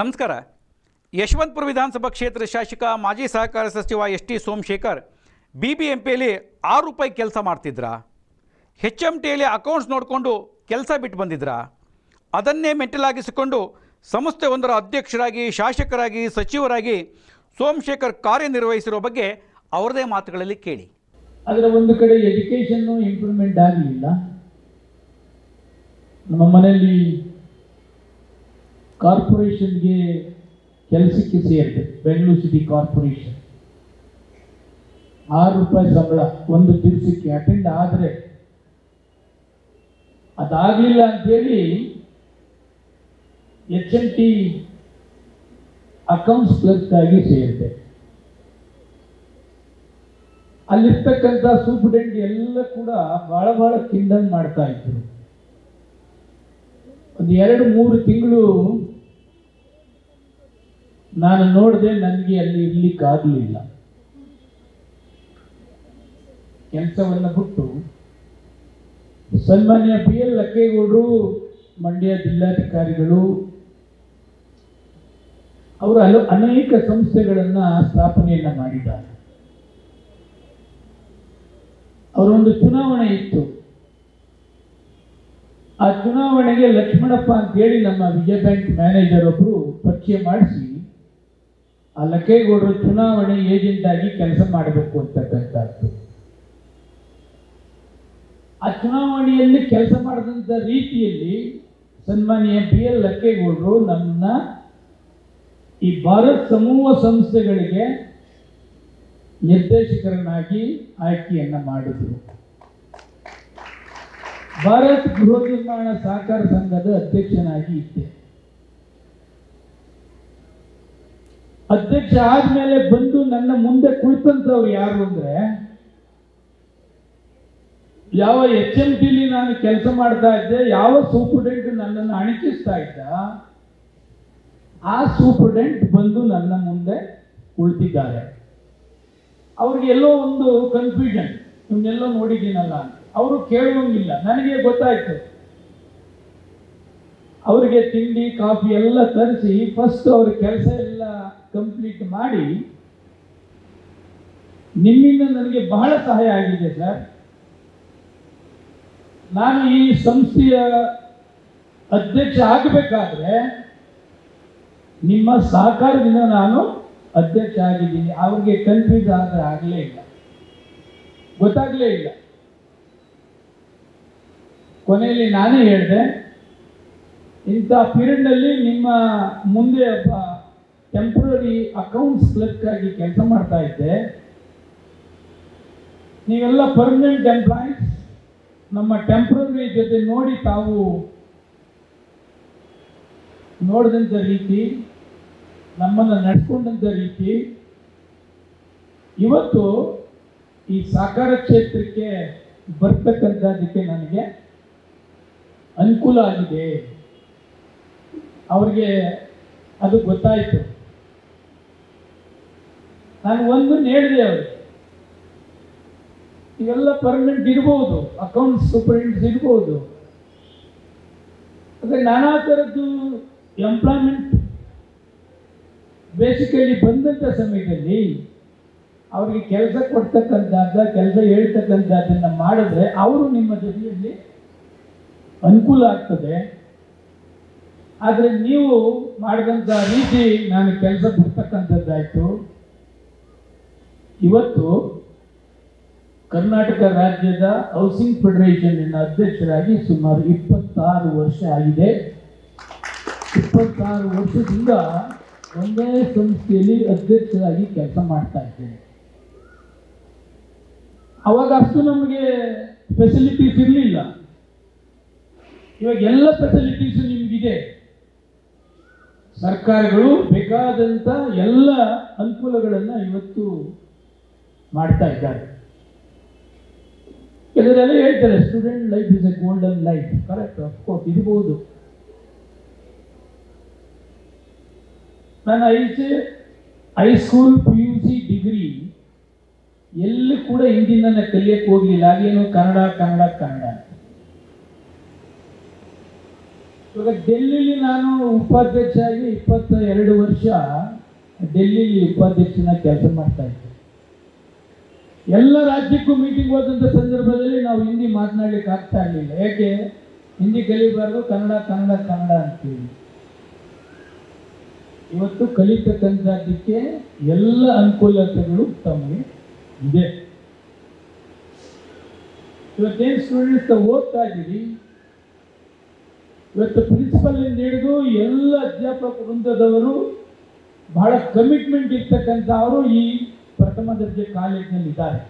ನಮಸ್ಕಾರ. ಯಶವಂತಪುರ ವಿಧಾನಸಭಾ ಕ್ಷೇತ್ರ ಶಾಸಕ, ಮಾಜಿ ಸಹಕಾರ ಸಚಿವ S T Somashekar B B M ಪಿಯಲ್ಲಿ ಆರು ರೂಪಾಯಿ ಕೆಲಸ ಮಾಡ್ತಿದ್ರಾ? ಹೆಚ್ ಎಂ ಟಿಯಲ್ಲಿ ಅಕೌಂಟ್ಸ್ ನೋಡಿಕೊಂಡು ಕೆಲಸ ಬಿಟ್ಟು ಬಂದಿದ್ರಾ? ಅದನ್ನೇ ಮೆಂಟಲಾಗಿಸಿಕೊಂಡು ಸಂಸ್ಥೆ ಒಂದರ ಅಧ್ಯಕ್ಷರಾಗಿ, ಶಾಸಕರಾಗಿ, ಸಚಿವರಾಗಿ ಸೋಮಶೇಖರ್ ಕಾರ್ಯನಿರ್ವಹಿಸಿರೋ ಬಗ್ಗೆ ಅವರದೇ ಮಾತುಗಳಲ್ಲಿ ಕೇಳಿ. ಆದರೆ ಒಂದು ಕಡೆ ಎಜುಕೇಷನ್ನು ಇಂಪ್ರೂವ್ಮೆಂಟ್ ಆಗಲಿಲ್ಲ. ನಮ್ಮ ಮನೆಯಲ್ಲಿ ಕಾರ್ಪೊರೇಷನ್ಗೆ ಕೆಲಸಕ್ಕೆ ಸೇರಿದೆ, ಬೆಂಗಳೂರು ಸಿಟಿ ಕಾರ್ಪೊರೇಷನ್. ಆರು ರೂಪಾಯಿ ಸಂಬಳ ಒಂದು ದಿವಸಕ್ಕೆ ಅಟೆಂಡ್ ಆದರೆ ಅದಾಗಲಿಲ್ಲ ಅಂತೇಳಿ H N T accounts clerk ಆಗಿ ಸೇರಿದೆ. ಅಲ್ಲಿರ್ತಕ್ಕಂಥ ಸೂಪರ್ಡೆಂಟ್ ಎಲ್ಲ ಕೂಡ ಭಾಳ ಭಾಳ ಕಿಂಡಲ್ ಮಾಡ್ತಾ ಇದ್ರು. ಒಂದು ಎರಡು ಮೂರು ತಿಂಗಳು ನಾನು ನೋಡಿದೆ ನನಗೆ ಅಲ್ಲಿ ಇರ್ಲಿಕ್ಕಾಗಲಿಲ್ಲ. ಕೆಲಸವನ್ನು ಬಿಟ್ಟು ಸನ್ಮಾನ್ಯ ಬಿ ಎಲ್ ಲಕ್ಕೇಗೌಡರು, ಮಂಡ್ಯ ಜಿಲ್ಲಾಧಿಕಾರಿಗಳು, ಅವರು ಹಲ ಅನೇಕ ಸಂಸ್ಥೆಗಳನ್ನು ಸ್ಥಾಪನೆಯನ್ನು ಮಾಡಿದ್ದಾರೆ. ಅವರೊಂದು ಚುನಾವಣೆ ಇತ್ತು. ಆ ಚುನಾವಣೆಗೆ ಲಕ್ಷ್ಮಣಪ್ಪ ಅಂತೇಳಿ ನಮ್ಮ ವಿಜಯ ಬ್ಯಾಂಕ್ ಮ್ಯಾನೇಜರ್ ಒಬ್ಬರು ಪರಿಚಯ ಮಾಡಿಸಿ ಆ ಲಕ್ಕೇಗೌಡರು ಚುನಾವಣೆ ಏಜೆಂಟ್ ಆಗಿ ಕೆಲಸ ಮಾಡಬೇಕು ಅಂತಕ್ಕಂಥದ್ದು. ಆ ಚುನಾವಣೆಯಲ್ಲಿ ಕೆಲಸ ಮಾಡಿದಂಥ ರೀತಿಯಲ್ಲಿ ಸನ್ಮಾನ್ಯ ಬಿ ಎಲ್ ಲಕ್ಕೇಗೌಡರು ನನ್ನ ಈ ಭಾರತ್ ಸಮೂಹ ಸಂಸ್ಥೆಗಳಿಗೆ ನಿರ್ದೇಶಕರನ್ನಾಗಿ ಆಯ್ಕೆಯನ್ನ ಮಾಡಿದರು. ಭಾರತ್ ಗೃಹ ನಿರ್ಮಾಣ ಸಹಕಾರ ಸಂಘದ ಅಧ್ಯಕ್ಷನಾಗಿ ಇದ್ದೆ. ಅಧ್ಯಕ್ಷ ಆದ್ಮೇಲೆ ಬಂದು ನನ್ನ ಮುಂದೆ ಕುಳಿತಂತವ್ರು ಯಾರು ಅಂದ್ರೆ, ಯಾವ ಎಚ್ ಎಂ ಟಿಲಿ ನಾನು ಕೆಲಸ ಮಾಡ್ತಾ ಇದ್ದೆ, ಯಾವ ಸೂಪರ್ಡೆಂಟ್ ನನ್ನನ್ನು ಅಣಕಿಸ್ತಾ ಇದ್ದ, ಆ ಸೂಪರ್ಡೆಂಟ್ ಬಂದು ನನ್ನ ಮುಂದೆ ಕುಳಿತಿದ್ದಾರೆ. ಅವ್ರಿಗೆ ಎಲ್ಲೋ ಒಂದು ಕನ್ಫ್ಯೂಷನ್ ಇವನ್ನೆಲ್ಲೋ ನೋಡಿದ್ದೀನಲ್ಲ ಅವರು ಕೇಳುವಂಗಿಲ್ಲ, ನನಗೆ ಗೊತ್ತಾಯ್ತು. ಅವರಿಗೆ ತಿಂಡಿ, ಕಾಫಿ ಎಲ್ಲ ತರಿಸಿ ಫಸ್ಟ್ ಅವ್ರ ಕೆಲಸ ಕಂಪ್ಲೀಟ್ ಮಾಡಿ, ನಿಮ್ಮಿಂದ ನನಗೆ ಬಹಳ ಸಹಾಯ ಆಗಿದೆ ಸರ್. ನಾನು ಈ ಸಂಸ್ಥೆಯ ಅಧ್ಯಕ್ಷ ಆಗಬೇಕಾದ್ರೆ ನಿಮ್ಮ ಸಹಕಾರದಿಂದ ನಾನು ಅಧ್ಯಕ್ಷ ಆಗಿದ್ದೀನಿ. ಅವ್ರಿಗೆ ಕನ್ಫ್ಯೂಸ್ ಆದ್ರೆ ಆಗಲೇ ಇಲ್ಲ. ಗೊತ್ತಾಗಲೇ ಇಲ್ಲ. ಕೊನೆಯಲ್ಲಿ ನಾನೇ ಹೇಳಿದೆ, ಇಂಥ ಪೀರಿಯಡ್ನಲ್ಲಿ ನಿಮ್ಮ ಮುಂದೆ ಒಬ್ಬ ಟೆಂಪ್ರರಿ ಅಕೌಂಟ್ಸ್ ಕ್ಲರ್ಕ್ ಆಗಿ ಕೆಲಸ ಮಾಡ್ತಾ ಇದ್ದೆ. ನೀವೆಲ್ಲ ಪರ್ಮನೆಂಟ್ ಎಂಪ್ಲಾಯೀಸ್ ನಮ್ಮ ಟೆಂಪ್ರರಿ ಜೊತೆ ನೋಡಿ ತಾವು ನೋಡಿದಂಥ ರೀತಿ, ನಮ್ಮನ್ನು ನಡ್ಕೊಂಡಂಥ ರೀತಿ, ಇವತ್ತು ಈ ಸಾಕಾರ ಕ್ಷೇತ್ರಕ್ಕೆ ಬರ್ತಕ್ಕಂಥದ್ದಕ್ಕೆ ನನಗೆ ಅನುಕೂಲ ಆಗಿದೆ. ಅವ್ರಿಗೆ ಅದು ಗೊತ್ತಾಯಿತು. ನಾನು ಒಂದು ಹೇಳಿದೆ ಅವರು. ಇವೆಲ್ಲ ಪರ್ಮನೆಂಟ್ ಇರ್ಬೋದು ಅಕೌಂಟ್ಸ್ ಸೂಪರಿಂಟ್ ಇರ್ಬೋದು. ಆದರೆ ನಾನಾ ಥರದ್ದು ಎಂಪ್ಲಾಯ್ಮೆಂಟ್ ಬೇಸಿಕಲಿ ಬಂದಂಥ ಸಮಯದಲ್ಲಿ ಅವರಿಗೆ ಕೆಲಸ ಕೊಡ್ತಕ್ಕಂಥದ್ದು, ಕೆಲಸ ಹೇಳ್ತಕ್ಕಂಥದ್ದನ್ನು ಮಾಡಿದ್ರೆ ಅವರು ನಿಮ್ಮ ಜೊತೆಯಲ್ಲಿ ಅನುಕೂಲ ಆಗ್ತದೆ. ಆದರೆ ನೀವು ಮಾಡಿದಂಥ ರೀತಿ ನಾನು ಕೆಲಸ ಬಿಡ್ತಕ್ಕಂಥದ್ದಾಯಿತು ಇವತ್ತು ಕರ್ನಾಟಕ ರಾಜ್ಯದ ಹೌಸಿಂಗ್ ಫೆಡರೇಷನ್ನಿನ ಅಧ್ಯಕ್ಷರಾಗಿ ಸುಮಾರು ಇಪ್ಪತ್ತಾರು ವರ್ಷ ಆಗಿದೆ. ಇಪ್ಪತ್ತಾರು ವರ್ಷದಿಂದ ಒಂದೇ ಸಂಸ್ಥೆಯಲ್ಲಿ ಅಧ್ಯಕ್ಷರಾಗಿ ಕೆಲಸ ಮಾಡ್ತಾ ಇದ್ದೇನೆ. ಅವಾಗ ಅಷ್ಟು ನಮಗೆ ಫೆಸಿಲಿಟೀಸ್ ಇರಲಿಲ್ಲ. ಇವಾಗ ಎಲ್ಲ ಫೆಸಿಲಿಟೀಸ್ ನಿಮಗಿದೆ. ಸರ್ಕಾರಗಳು ಬೇಕಾದಂಥ ಎಲ್ಲ ಅನುಕೂಲಗಳನ್ನು ಇವತ್ತು ಮಾಡ್ತಾ ಇದ್ದಾರೆ. ಕೆಲವರೆಲ್ಲ ಹೇಳ್ತಾರೆ student life is a golden life correct of course ಇರ್ಬೋದು ನನ್ನ ಐಸೆ high school P U C degree ಎಲ್ಲಿ ಕೂಡ ಹಿಂದಿನ ಕಲಿಯಕ್ಕೆ ಹೋಗ್ಲಿಲ್ಲ. ಹಾಗೇನು ಕನ್ನಡ ಕನ್ನಡ ಕನ್ನಡ. ಇವಾಗ ಡೆಲ್ಲಿಲಿ ನಾನು ಉಪಾಧ್ಯಕ್ಷ ಆಗಿ ಇಪ್ಪತ್ತ ಎರಡು ವರ್ಷ ಡೆಲ್ಲಿಲಿ ಉಪಾಧ್ಯಕ್ಷನ ಕೆಲಸ ಮಾಡ್ತಾ ಇದ್ದೆ. ಎಲ್ಲ ರಾಜ್ಯಕ್ಕೂ ಮೀಟಿಂಗ್ ಹೋದಂಥ ಸಂದರ್ಭದಲ್ಲಿ ನಾವು ಹಿಂದಿ ಮಾತನಾಡ್ಲಿಕ್ಕೆ ಆಗ್ತಾ ಇರಲಿಲ್ಲ. ಯಾಕೆ? ಹಿಂದಿ ಕಲಿಬಾರ್ದು, ಕನ್ನಡ ಕನ್ನಡ ಕನ್ನಡ ಅಂತೀವಿ. ಇವತ್ತು ಕಲಿತಕ್ಕಂಥದ್ದಕ್ಕೆ ಎಲ್ಲ ಅನುಕೂಲತೆಗಳು ತಮಗೆ ಇದೆ. ಇವತ್ತೇನು ಸ್ಟೂಡೆಂಟ್ಸ್ ಓದ್ತಾ ಇದ್ದೀರಿ? ಇವತ್ತು ಪ್ರಿನ್ಸಿಪಲ್ ಇಂದ ಹಿಡಿದು ಎಲ್ಲ ಅಧ್ಯಾಪಕ ವೃಂದದವರು ಬಹಳ ಕಮಿಟ್ಮೆಂಟ್ ಇರ್ತಕ್ಕಂಥ ಅವರು ಈ ಪ್ರಥಮ ದರ್ಜೆ ಕಾಲೇಜಿನಲ್ಲಿ ಇದ್ದಾರೆ